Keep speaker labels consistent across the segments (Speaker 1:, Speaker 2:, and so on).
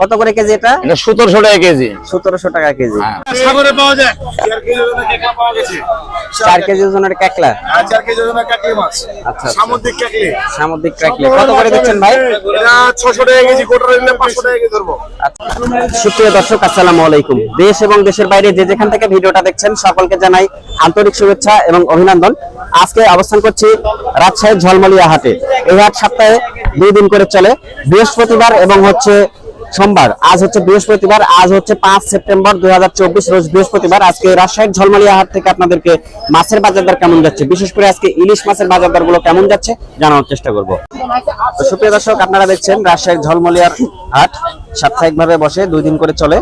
Speaker 1: কত করে কেজি এটা?
Speaker 2: এটা সতেরোশো টাকা কেজি।
Speaker 1: সতেরোশো টাকা কেজি।
Speaker 2: হ্যাঁ।
Speaker 3: সাগরে পাওয়া যায়। চার কেজি ওজনের
Speaker 1: কাকলা
Speaker 3: চার কেজি ওজনের কাকলি মাছ।
Speaker 1: আচ্ছা।
Speaker 3: সামুদ্রিক কাকলি
Speaker 1: সামুদ্রিক কাকলে কত করে দিচ্ছেন ভাই?
Speaker 3: এটা ছশো টাকা কেজি কোটা নিলে পাঁচশো টাকা কেজি ধরবো।
Speaker 1: সুপ্রিয় দর্শক আসসালামু আলাইকুম। দেশ এবং দেশের বাইরে যে যেখান থেকে ভিডিওটা দেখছেন সকলকে জানাই আন্তরিক শুভেচ্ছা এবং অভিনন্দন। আজকে অবস্থান করছি রাজশাহীর ঝলমলিয়া হাটে। এই হাট সপ্তাহে দুই দিন করে চলে। বৃহস্পতিবার এবং হচ্ছে সোমবার আজ হচ্ছে বৃহস্পতিবার আজ হচ্ছে পাঁচ সেপ্টেম্বর দুই রোজ বৃহস্পতিবার। আজকে রাজশাহীর ঝলমলিয়া হাট থেকে আপনাদেরকে মাছের বাজার দর কেমন যাচ্ছে? বিশেষ করে আজকে ইলিশ মাছের বাজার দরগুলো কেমন যাচ্ছে জানানোর চেষ্টা করব। তো সুপ্রিয় দর্শক আপনারা দেখছেন রাজশাহীর ঝলমলিয়ার হাট। সাপ্তাহিক ভাবে বসে দুই দিন করে চলে।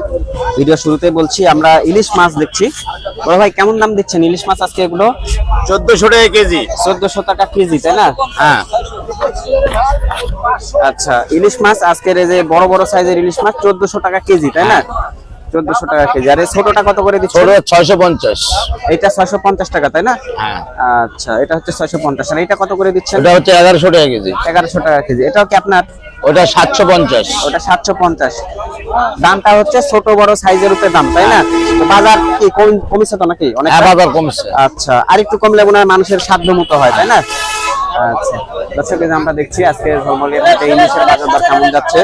Speaker 1: ভিডিও শুরুতে বলছি আমরা ইলিশ মাছ দেখছি। বড় ভাই কেমন দাম দিচ্ছেন ইলিশ মাছ আজকে এগুলো?
Speaker 2: চোদ্দশো টাকা কেজি।
Speaker 1: চোদ্দশো টাকা কেজি তাই না?
Speaker 2: হ্যাঁ।
Speaker 1: আচ্ছা ইলিশ মাছ আজকের এই যে বড় বড় সাইজের ইলিশ মাছ চোদ্দশো টাকা কেজি তাই না? চোদ্দশো টাকা কেজি। আর ছোটটা কত করে দিচ্ছে
Speaker 2: ছোট ছয়শো পঞ্চাশ।
Speaker 1: এটা ছয়শো পঞ্চাশ টাকা তাই না?
Speaker 2: হ্যাঁ।
Speaker 1: আচ্ছা এটা হচ্ছে ছয়শো পঞ্চাশ। আর এটা কত করে দিচ্ছেন?
Speaker 2: ওটা হচ্ছে এগারোশো টাকা কেজি।
Speaker 1: এগারোশো টাকা কেজি। এটাও কি আপনার?
Speaker 2: ওটা সাতশো পঞ্চাশ।
Speaker 1: ওটা সাতশো পঞ্চাশ। দামটা হচ্ছে ছোট বড় সাইজের উপরে দাম তাই না? বাজার কি কম- কমেছে তো নাকি? অনেক
Speaker 2: হাজার কমছে।
Speaker 1: আচ্ছা আর একটু কমলে মনে হয় মানুষের সাধ্য মতো হয় তাই না? আচ্ছা। দর্শক আমরা দেখছি আজকে ঝলমলিয়া হাটে ইলিশের বাজার দর কেমন যাচ্ছে?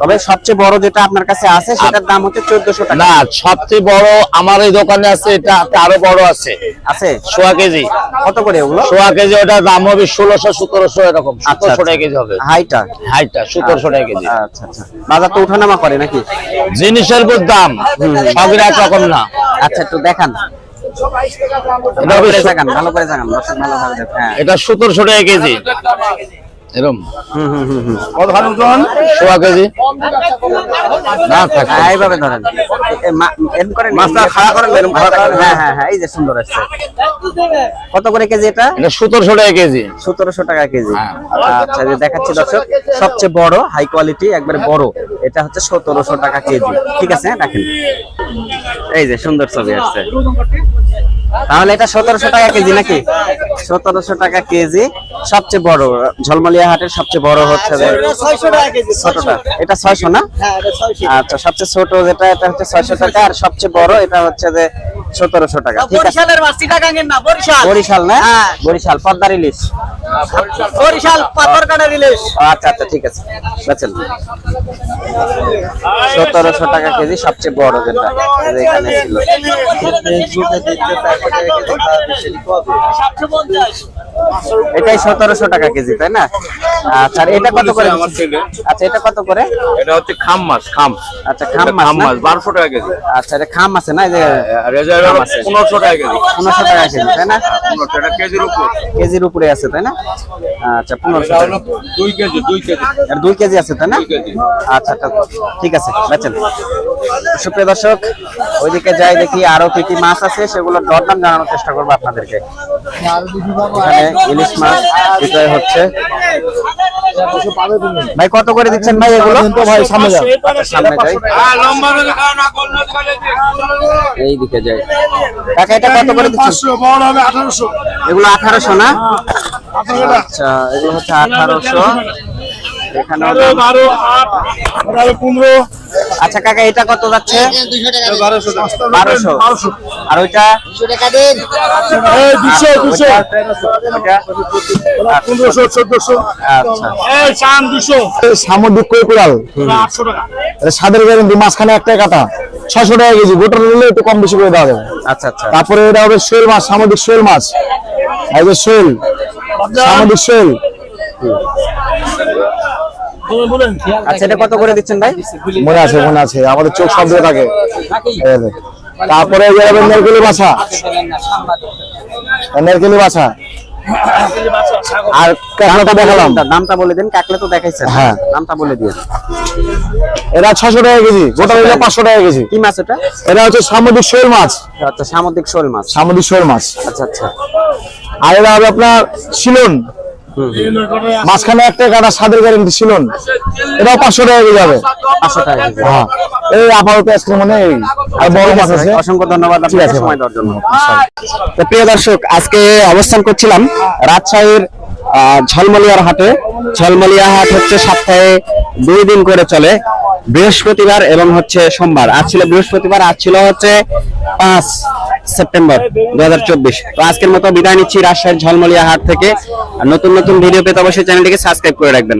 Speaker 1: তবে সবচেয়ে বড় যেটা আপনার কাছে আছে সেটার দাম হচ্ছে টাকা।
Speaker 2: না সবচেয়ে বড় আমার এই দোকানে আছে এটা আরও বড় আছে।
Speaker 1: আছে?
Speaker 2: সোয়া কেজি।
Speaker 1: কত করে ওগুলো
Speaker 2: সোয়া কেজি ওটার দাম হবে ষোলোশো সতেরোশো এরকম।
Speaker 1: আচ্ছা,
Speaker 2: টাকা কেজি হবে।
Speaker 1: হাইটা
Speaker 2: হাইটটা সতেরোশো টাকা কেজি।
Speaker 1: আচ্ছা আচ্ছা। বাজার তো উঠানামা করে নাকি?
Speaker 2: জিনিসের উপর দাম। সবের এক রকম না।
Speaker 1: আচ্ছা একটু দেখান।
Speaker 2: এটা
Speaker 1: হ্যাঁ।
Speaker 2: সতেরোশো টাকা কেজি।
Speaker 3: ওজন
Speaker 2: সোয়া কেজি। না
Speaker 1: হ্যাঁ, এইভাবে ধরেন। মাছটা খাড়া করেন হ্যাঁ হ্যাঁ হ্যাঁ এই যে সুন্দর আসছে। কত করে কেজি এটা?
Speaker 2: এটা সতেরোশো টাকা কেজি।
Speaker 1: সতেরোশো টাকা কেজি।
Speaker 2: হ্যাঁ।
Speaker 1: আচ্ছা দেখাচ্ছি দর্শক সবচেয়ে বড় হাই কোয়ালিটি একবারে বড় এটা হচ্ছে সতেরোশো টাকা কেজি। ঠিক আছে রাখেন। এই যে সুন্দর ছবি আসছে। তাহলে এটা সতেরোশো টাকা কেজি নাকি? সতেরোশো টাকা কেজি। সবচেয়ে বড় ঝলমলিয়া হাটের সবচেয়ে বড় হচ্ছে ছোটটা। এটা ছয়শো না? আচ্ছা সবচেয়ে ছোট যেটা এটা হচ্ছে ছয়শো টাকা। আর সবচেয়ে বড় এটা হচ্ছে যে সতেরোশো টাকা
Speaker 4: বরিশালের মাছ চিটাগাঙ্গের না বরিশাল।
Speaker 1: বরিশাল না?
Speaker 4: হ্যাঁ।
Speaker 1: বরিশাল পদ্মার ইলিশ।
Speaker 4: বরিশাল পাথরঘাটা রিলিজ
Speaker 1: আচ্ছা আচ্ছা ঠিক আছে। বেচেন। সতেরোশো টাকা কেজি সবচেয়ে বড় যেটা। এখানে ছিল। এটাই সতেরোশো টাকা কেজি তাই না? আচ্ছা এটা কত করে? আচ্ছা এটা কত করে?
Speaker 5: এটা হচ্ছে খাম মাছ খাম।
Speaker 1: আচ্ছা খাম মাছ
Speaker 5: খাম? মাছ বারোশো টাকা কেজি।
Speaker 1: আচ্ছা এটা খাম আছে না? এই যে
Speaker 5: রেজাল্ট
Speaker 1: খাম আছে।
Speaker 5: পনেরোশো টাকা কেজি।
Speaker 1: পনেরোশো টাকা কেজি তাই না?
Speaker 5: পনেরোশো টাকা কেজির উপর।
Speaker 1: কেজির উপরে আছে তাই না? আচ্ছা পনেরোশো
Speaker 5: এটা
Speaker 1: টাকা।
Speaker 5: হলো দুই কেজি দুই কেজি।
Speaker 1: আর দুই কেজি আছে তাই না? আচ্ছা আচ্ছা ঠিক আছে বেচেন। সুপ্রিয় দর্শক ওইদিকে যাই দেখি আরও কি কি মাছ আছে সেগুলোর দরদাম জানানোর চেষ্টা করব আপনাদেরকে এখানে ইলিশ মাছ বিক্রয় হচ্ছে ভাই কত করে দিচ্ছেন ভাই এগুলো ভাই সামনে যাই সামনে যাই। এই দিকে যাই কাকা এটা কত করে দিচ্ছেন এগুলো আঠারোশো না আচ্ছা এগুলো হচ্ছে আঠারোশো এখানে
Speaker 3: পনেরো
Speaker 1: আচ্ছা কাকা এটা কত যাচ্ছে?
Speaker 3: বারোশো
Speaker 1: আর ওইটা? আচ্ছা।
Speaker 3: দুশো।
Speaker 6: সামুদ্রিক এটা সাদের গ্যারেন্টি মাঝখানে একটা কাটা। ছশো টাকা কেজি গোটা নিলে একটু কম বেশি করে দেওয়া যাবে।
Speaker 1: আচ্ছা আচ্ছা।
Speaker 6: তারপরে এটা হবে শোল মাছ সামুদ্রিক শোল মাছ। এই যে শোল। সামুদ্রিক শোল।
Speaker 1: আচ্ছা এটা কত করে দিচ্ছেন ভাই?
Speaker 6: মনে আছে মনে আছে। আমাদের চোখ সব দিয়ে থাকে। তারপরে নেরকেলি বাছা। নেরকেলি বাছা। আর দেখালাম।
Speaker 1: দামটা- বলে দিন কাকলে তো দেখাইছেন।
Speaker 6: হ্যাঁ।
Speaker 1: দামটা বলে দিয়ে
Speaker 6: ছশো টাকা কেজি। গোটা নিলে পাঁচশো টাকা কেজি।
Speaker 1: কি মাছ এটা?
Speaker 6: এটা হচ্ছে সামুদ্রিক শোল মাছ।
Speaker 1: আচ্ছা সামুদ্রিক শোল মাছ।
Speaker 6: সামুদ্রিক শোল মাছ।
Speaker 1: আচ্ছা আচ্ছা।
Speaker 6: আর এটা হবে আপনার শিলন। মাঝখানে একটা কাটা সাদের গ্যারেন্টি শিলন এটাও পাঁচশো টাকা যাবে।
Speaker 1: পাঁচশো টাকা
Speaker 6: হ্যাঁ। এই আপাতত আজকে মানে এই আর বড় মাছ আছে।
Speaker 1: অসংখ্য ধন্যবাদ
Speaker 6: আছে
Speaker 1: সময় দেওয়ার জন্য। প্রিয় দর্শক আজকে অবস্থান করছিলাম রাজশাহীর ঝলমলিয়ার হাটে। ঝলমলিয়া হাট হচ্ছে সপ্তাহে দুই দিন করে চলে। বৃহস্পতিবার এবং হচ্ছে সোমবার। আজ ছিল বৃহস্পতিবার আজ ছিল হচ্ছে পাঁচ। সেপ্টেম্বর দু হাজার চব্বিশ। তো আজকের মতো বিদায় নিচ্ছি রাজশাহীর ঝলমলিয়া হাট থেকে। আর নতুন নতুন ভিডিও পেতে অবশ্যই চ্যানেলটিকে সাবস্ক্রাইব করে রাখবেন।